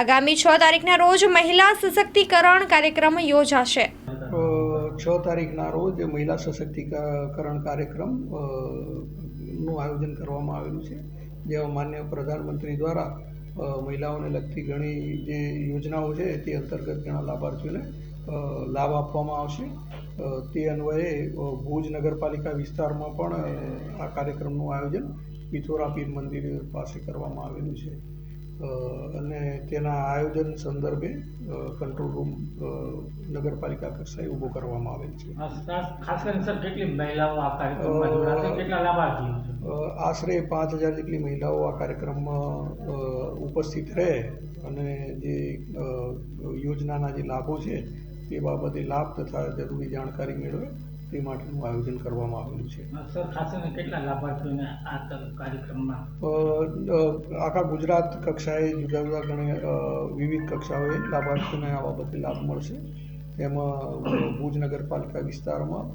આગામી છ તારીખના રોજ મહિલા સશક્તિકરણ કાર્યક્રમ યોજાશે. છ તારીખના રોજ મહિલા સશક્તિકરણ કાર્યક્રમનું આયોજન કરવામાં આવેલું છે, જેમાં માન્ય પ્રધાનમંત્રી દ્વારા મહિલાઓને લગતી ઘણી જે યોજનાઓ છે તે અંતર્ગત ઘણા લાભાર્થીઓને લાભ આપવામાં આવશે. તે અન્વયે ભુજ નગરપાલિકા વિસ્તારમાં પણ આ કાર્યક્રમનું આયોજન પિથોરા પીર મંદિર પાસે કરવામાં આવેલું છે. અને તેના આયોજન સંદર્ભે કંટ્રોલ રૂમ નગરપાલિકા કક્ષાએ ઊભો કરવામાં આવેલ છે. ખાસ ખાસ કરીને સર કેટલી મહિલાઓ આ કાર્યક્રમમાં કેટલા લાભાર્થીઓ આશરે પાંચ હજાર જેટલી મહિલાઓ આ કાર્યક્રમમાં ઉપસ્થિત રહે અને જે યોજનાના જે લાભો છે તે બાબતે લાભ તથા જરૂરી જાણકારી મેળવે. તે માટેનું આયોજન કરવામાં આવેલું છે. સર ખાસ કેટલા લાભાર્થીઓને આ કાર્યક્રમમાં? આખા ગુજરાત કક્ષાએ જુદા જુદા ઘણી વિવિધ કક્ષાઓએ લાભાર્થીઓને આ બાબતે લાભ મળશે. તેમાં ભુજ નગરપાલિકા વિસ્તારમાં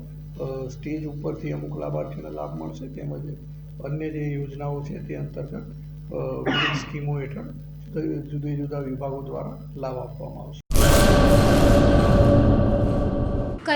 સ્ટેજ ઉપરથી અમુક લાભાર્થીઓને લાભ મળશે તેમજ અન્ય જે યોજનાઓ છે તે અંતર્ગત વિવિધ સ્કીમો હેઠળ જુદા જુદા વિભાગો દ્વારા લાભ આપવામાં આવશે.